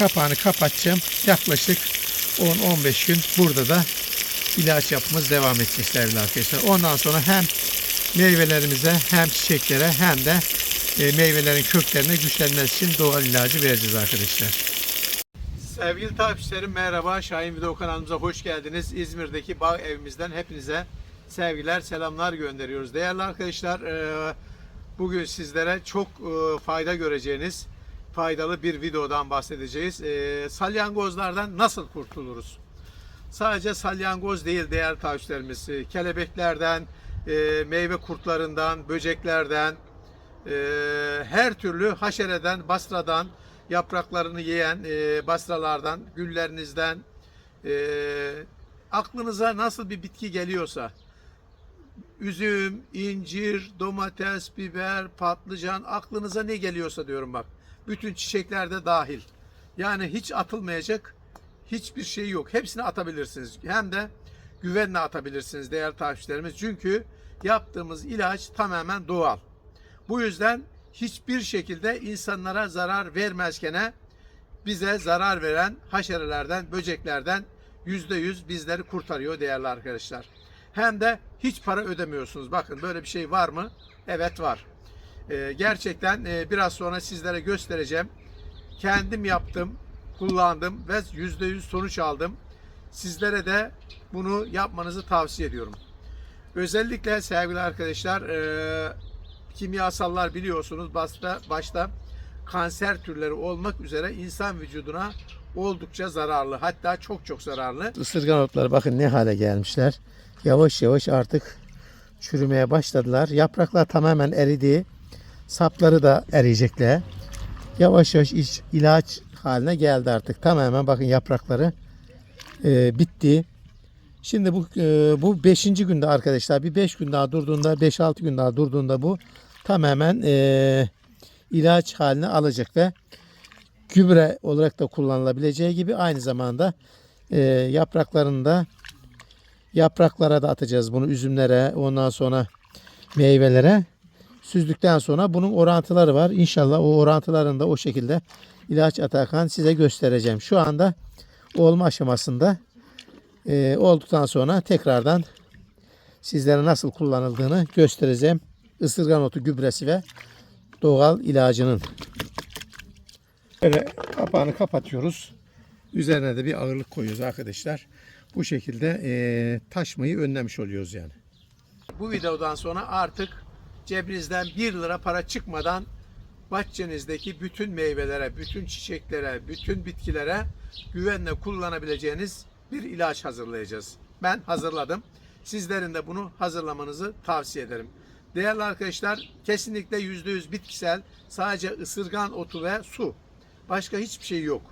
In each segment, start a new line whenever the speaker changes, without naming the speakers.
kapağını kapatacağım. Yaklaşık 10-15 gün burada da ilaç yapımız devam edecek sevgili arkadaşlar. Ondan sonra hem meyvelerimize hem çiçeklere hem de e, meyvelerin köklerine güçlenmesi için doğal ilacı vereceğiz arkadaşlar. Sevgili takipçilerim merhaba. Şahin Video kanalımıza hoş geldiniz. İzmir'deki bağ evimizden hepinize sevgiler, selamlar gönderiyoruz. Değerli arkadaşlar, e, bugün sizlere çok e, fayda göreceğiniz faydalı bir videodan bahsedeceğiz. E, Salyangozlardan nasıl kurtuluruz? Sadece salyangoz değil değerli takipçilerimiz. E, Kelebeklerden, e, meyve kurtlarından, böceklerden, e, her türlü haşereden, basradan, yapraklarını yiyen e, basralardan, güllerinizden, e, aklınıza nasıl bir bitki geliyorsa, üzüm, incir, domates, biber, patlıcan, aklınıza ne geliyorsa diyorum bak. Bütün çiçekler de dahil. Yani hiç atılmayacak hiçbir şey yok. Hepsini atabilirsiniz. Hem de güvenle atabilirsiniz değerli takipçilerimiz. Çünkü yaptığımız ilaç tamamen doğal. Bu yüzden hiçbir şekilde insanlara zarar vermezkene bize zarar veren haşerelerden, böceklerden yüzde yüz bizleri kurtarıyor değerli arkadaşlar. Hem de hiç para ödemiyorsunuz. Bakın böyle bir şey var mı? Evet var. Ee, gerçekten e, biraz sonra sizlere göstereceğim. Kendim yaptım, kullandım ve yüzde yüz sonuç aldım. Sizlere de bunu yapmanızı tavsiye ediyorum. Özellikle sevgili arkadaşlar e, kimyasallar biliyorsunuz başta, başta kanser türleri olmak üzere insan vücuduna oldukça zararlı. Hatta çok çok zararlı. Isırgan otları bakın ne hale gelmişler. Yavaş yavaş artık çürümeye başladılar. Yapraklar tamamen eridi. Sapları da eriyecekler. Yavaş yavaş iç, ilaç haline geldi artık. Tamamen bakın yaprakları e, bitti. Şimdi bu e, bu 5. günde arkadaşlar bir 5 gün daha durduğunda 5-6 gün daha durduğunda bu tamamen e, ilaç haline alacak ve gübre olarak da kullanılabileceği gibi aynı zamanda e, yapraklarını da yapraklara da atacağız bunu üzümlere ondan sonra meyvelere süzdükten sonra bunun orantıları var. İnşallah o orantılarını da o şekilde ilaç atarken size göstereceğim. Şu anda olma aşamasında e, olduktan sonra tekrardan sizlere nasıl kullanıldığını göstereceğim. Isırgan otu gübresi ve doğal ilacının. Böyle kapağını kapatıyoruz. Üzerine de bir ağırlık koyuyoruz arkadaşlar. Bu şekilde e, taşmayı önlemiş oluyoruz yani. Bu videodan sonra artık cebinizden 1 lira para çıkmadan bahçenizdeki bütün meyvelere, bütün çiçeklere, bütün bitkilere güvenle kullanabileceğiniz bir ilaç hazırlayacağız. Ben hazırladım. Sizlerin de bunu hazırlamanızı tavsiye ederim. Değerli arkadaşlar kesinlikle %100 bitkisel sadece ısırgan otu ve su. Başka hiçbir şey yok.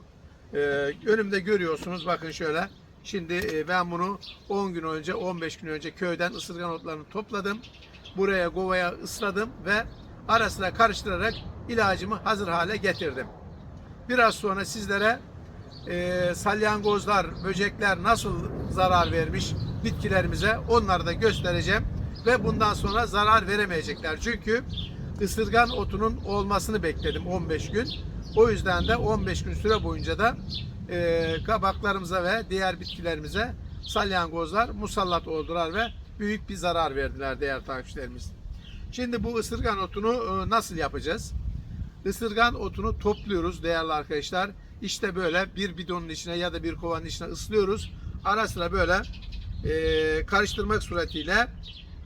Ee, önümde görüyorsunuz bakın şöyle. Şimdi e, ben bunu 10 gün önce 15 gün önce köyden ısırgan otlarını topladım. Buraya kovaya ısladım ve arasına karıştırarak ilacımı hazır hale getirdim. Biraz sonra sizlere e, salyangozlar, böcekler nasıl zarar vermiş bitkilerimize onları da göstereceğim. Ve bundan sonra zarar veremeyecekler. Çünkü ısırgan otunun olmasını bekledim 15 gün. O yüzden de 15 gün süre boyunca da e, kabaklarımıza ve diğer bitkilerimize salyangozlar musallat oldular ve büyük bir zarar verdiler değerli takipçilerimiz. Şimdi bu ısırgan otunu e, nasıl yapacağız? Isırgan otunu topluyoruz değerli arkadaşlar. İşte böyle bir bidonun içine ya da bir kovanın içine ıslıyoruz. Ara sıra böyle e, karıştırmak suretiyle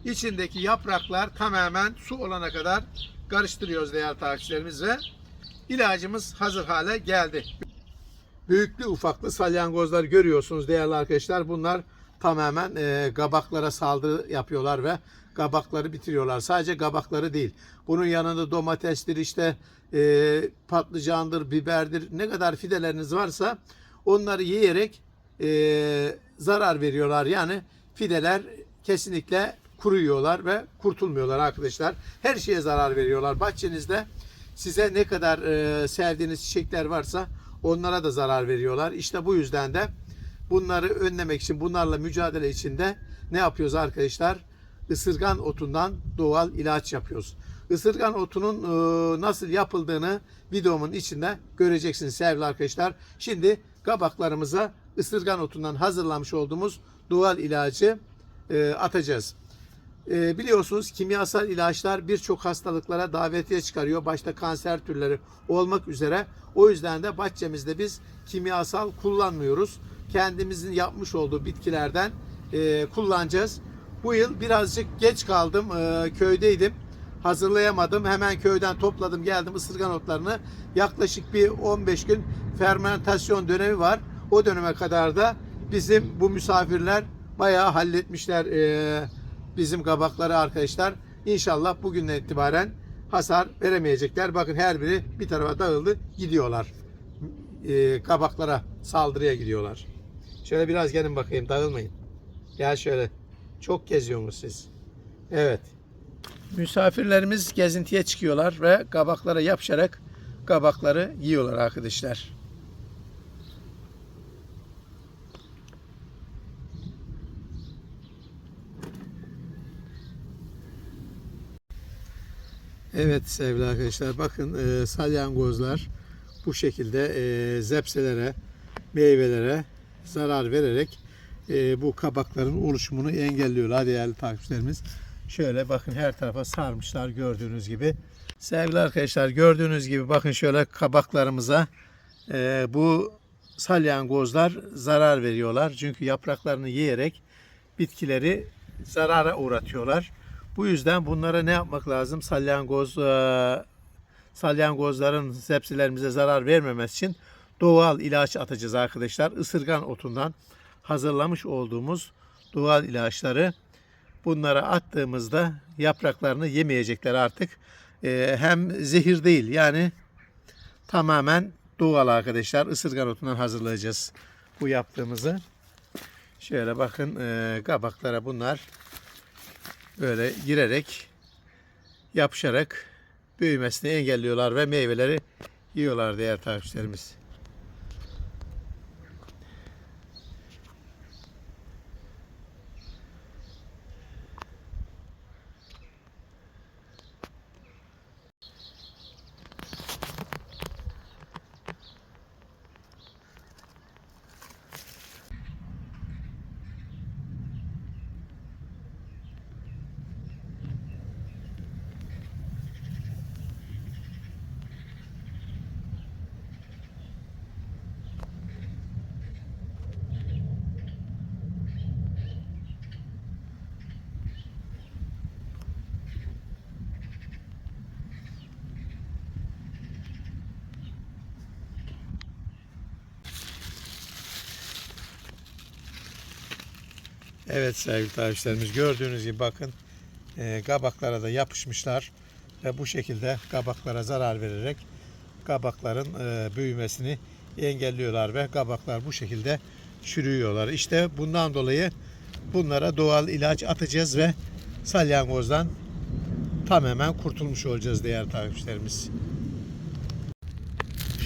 içindeki yapraklar tamamen su olana kadar karıştırıyoruz değerli takipçilerimiz ve ilacımız hazır hale geldi. Büyüklü ufaklı salyangozlar görüyorsunuz değerli arkadaşlar. Bunlar tamamen e, kabaklara saldırı yapıyorlar ve kabakları bitiriyorlar. Sadece kabakları değil. Bunun yanında domatestir işte e, patlıcandır, biberdir ne kadar fideleriniz varsa onları yiyerek e, zarar veriyorlar. Yani fideler kesinlikle kuruyorlar ve kurtulmuyorlar arkadaşlar. Her şeye zarar veriyorlar. Bahçenizde size ne kadar e, sevdiğiniz çiçekler varsa onlara da zarar veriyorlar. İşte bu yüzden de bunları önlemek için, bunlarla mücadele için de ne yapıyoruz arkadaşlar? Isırgan otundan doğal ilaç yapıyoruz. Isırgan otunun e, nasıl yapıldığını videomun içinde göreceksiniz sevgili arkadaşlar. Şimdi kabaklarımıza ısırgan otundan hazırlamış olduğumuz doğal ilacı e, atacağız. E, biliyorsunuz kimyasal ilaçlar birçok hastalıklara davetiye çıkarıyor. Başta kanser türleri olmak üzere. O yüzden de bahçemizde biz kimyasal kullanmıyoruz. Kendimizin yapmış olduğu bitkilerden e, kullanacağız. Bu yıl birazcık geç kaldım. E, köydeydim. Hazırlayamadım. Hemen köyden topladım geldim ısırgan otlarını. Yaklaşık bir 15 gün fermentasyon dönemi var. O döneme kadar da bizim bu misafirler bayağı halletmişler e, bizim kabakları arkadaşlar. İnşallah bugünden itibaren hasar veremeyecekler. Bakın her biri bir tarafa dağıldı gidiyorlar. E, kabaklara saldırıya gidiyorlar. Şöyle biraz gelin bakayım dağılmayın. Gel şöyle. Çok geziyorsunuz siz. Evet. Misafirlerimiz gezintiye çıkıyorlar ve kabaklara yapışarak kabakları yiyorlar arkadaşlar. Evet sevgili arkadaşlar bakın e, salyangozlar bu şekilde e, zepselere, meyvelere zarar vererek e, bu kabakların oluşumunu engelliyorlar değerli takipçilerimiz. Şöyle bakın her tarafa sarmışlar gördüğünüz gibi. Sevgili arkadaşlar gördüğünüz gibi bakın şöyle kabaklarımıza e, bu salyangozlar zarar veriyorlar. Çünkü yapraklarını yiyerek bitkileri zarara uğratıyorlar. Bu yüzden bunlara ne yapmak lazım? Salyangoz e, salyangozların zepsilerimize zarar vermemesi için doğal ilaç atacağız arkadaşlar. Isırgan otundan hazırlamış olduğumuz doğal ilaçları bunlara attığımızda yapraklarını yemeyecekler artık. Ee, hem zehir değil yani tamamen doğal arkadaşlar. Isırgan otundan hazırlayacağız bu yaptığımızı. Şöyle bakın e, kabaklara bunlar böyle girerek yapışarak büyümesini engelliyorlar ve meyveleri yiyorlar değerli takipçilerimiz. Evet sevgili takipçilerimiz gördüğünüz gibi bakın e, kabaklara da yapışmışlar ve bu şekilde kabaklara zarar vererek kabakların e, büyümesini engelliyorlar ve kabaklar bu şekilde çürüyorlar. İşte bundan dolayı bunlara doğal ilaç atacağız ve salyangozdan tamamen kurtulmuş olacağız değerli takipçilerimiz.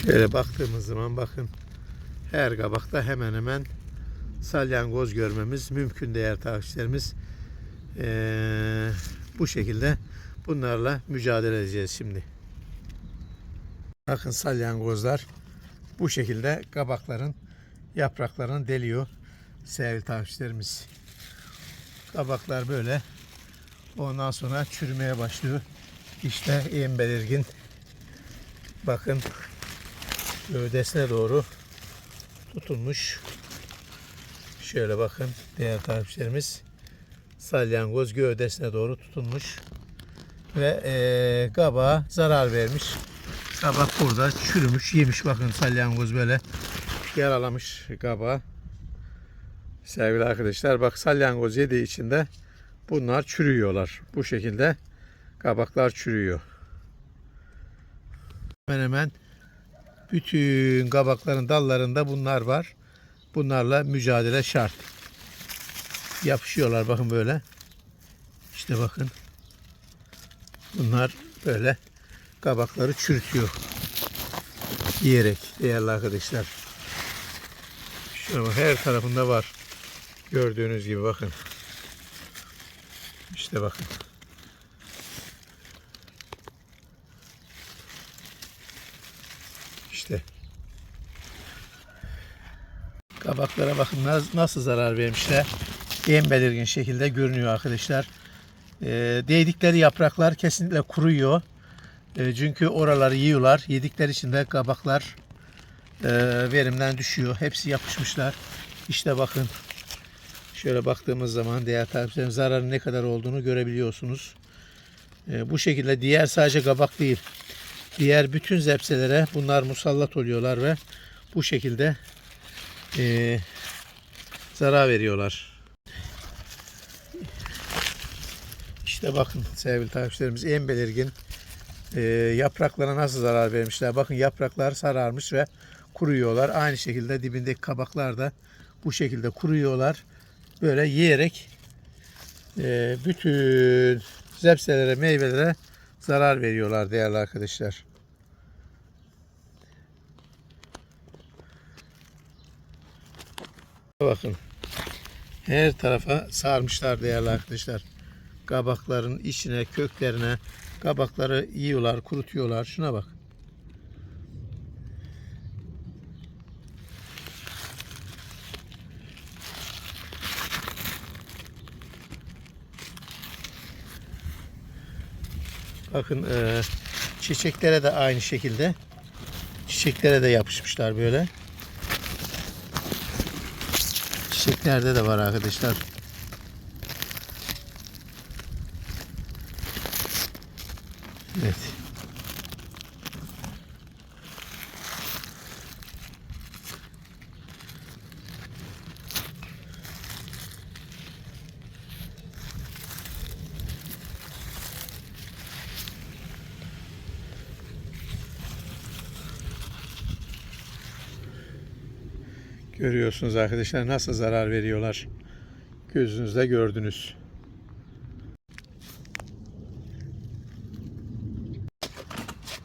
Şöyle baktığımız zaman bakın her kabakta hemen hemen salyangoz görmemiz mümkün değerli takipçilerimiz. Ee, bu şekilde bunlarla mücadele edeceğiz şimdi. Bakın salyangozlar bu şekilde kabakların yapraklarını deliyor sevgili takipçilerimiz. Kabaklar böyle ondan sonra çürümeye başlıyor. İşte en belirgin bakın gövdesine doğru tutulmuş Şöyle bakın değerli takipçilerimiz salyangoz gövdesine doğru tutunmuş ve e, kabağa zarar vermiş. Kabak burada çürümüş yemiş bakın salyangoz böyle yaralamış kabağı. Sevgili arkadaşlar bak salyangoz yediği için de bunlar çürüyorlar. Bu şekilde kabaklar çürüyor. Hemen hemen bütün kabakların dallarında bunlar var. Bunlarla mücadele şart. Yapışıyorlar bakın böyle. İşte bakın. Bunlar böyle kabakları çürütüyor. Yiyerek değerli arkadaşlar. Şuna bak her tarafında var. Gördüğünüz gibi bakın. İşte bakın. Kabaklara bakın nasıl zarar vermişler. En belirgin şekilde görünüyor arkadaşlar. Ee, değdikleri yapraklar kesinlikle kuruyor. Ee, çünkü oraları yiyorlar. Yedikleri için de kabaklar e, verimden düşüyor. Hepsi yapışmışlar. İşte bakın şöyle baktığımız zaman değerli takipçilerim zararın ne kadar olduğunu görebiliyorsunuz. Ee, bu şekilde diğer sadece kabak değil. Diğer bütün zepselere bunlar musallat oluyorlar ve bu şekilde e, zarar veriyorlar. İşte bakın sevgili takipçilerimiz en belirgin e, yapraklara nasıl zarar vermişler. Bakın yapraklar sararmış ve kuruyorlar. Aynı şekilde dibindeki kabaklar da bu şekilde kuruyorlar. Böyle yiyerek e, bütün zepselere, meyvelere zarar veriyorlar değerli arkadaşlar. Bakın. Her tarafa sarmışlar değerli arkadaşlar. Kabakların içine, köklerine kabakları yiyorlar, kurutuyorlar. Şuna bak. Bakın eee, çiçeklere de aynı şekilde. Çiçeklere de yapışmışlar böyle. Çiçeklerde de var arkadaşlar. Evet. Görüyorsunuz arkadaşlar nasıl zarar veriyorlar. Gözünüzde gördünüz.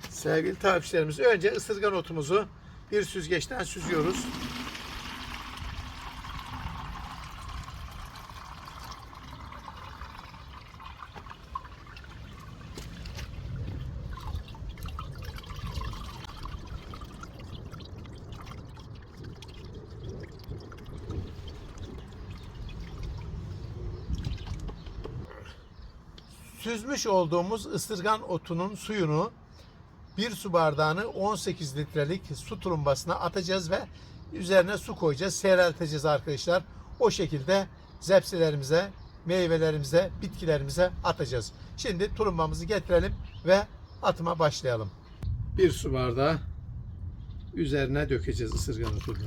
Sevgili takipçilerimiz önce ısırgan otumuzu bir süzgeçten süzüyoruz. Süzmüş olduğumuz ısırgan otunun suyunu bir su bardağını 18 litrelik su turumbasına atacağız ve üzerine su koyacağız. Seyrelteceğiz arkadaşlar. O şekilde zepselerimize, meyvelerimize, bitkilerimize atacağız. Şimdi turumbamızı getirelim ve atıma başlayalım. Bir su bardağı üzerine dökeceğiz ısırgan otunu.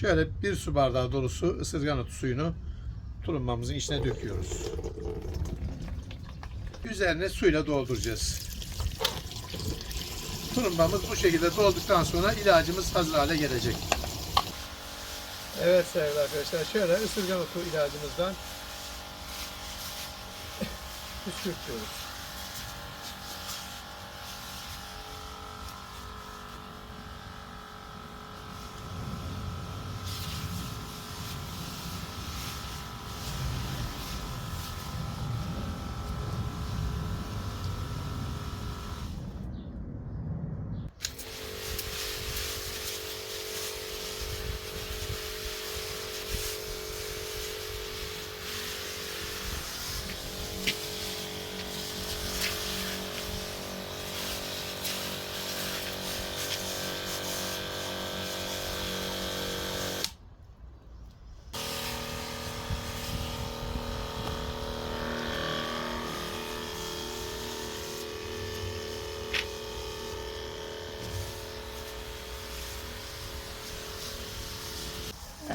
Şöyle bir su bardağı dolusu ısırgan otu suyunu tulumbamızın içine döküyoruz. Üzerine suyla dolduracağız. Tulumbamız bu şekilde dolduktan sonra ilacımız hazır hale gelecek. Evet sevgili arkadaşlar şöyle ısırgan otu ilacımızdan püskürtüyoruz.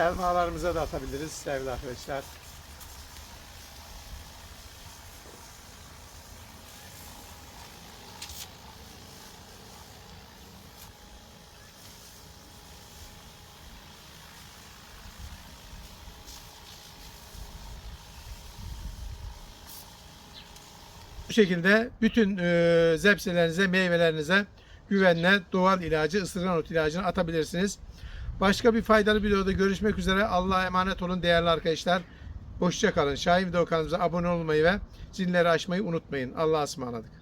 Elmalarımıza da atabiliriz sevgili arkadaşlar. Bu şekilde bütün e, zepselerinize, meyvelerinize güvenle doğal ilacı, ısırgan ot ilacını atabilirsiniz. Başka bir faydalı videoda görüşmek üzere. Allah'a emanet olun değerli arkadaşlar. Hoşça kalın. Şahin Video kanalımıza abone olmayı ve zilleri açmayı unutmayın. Allah'a ısmarladık.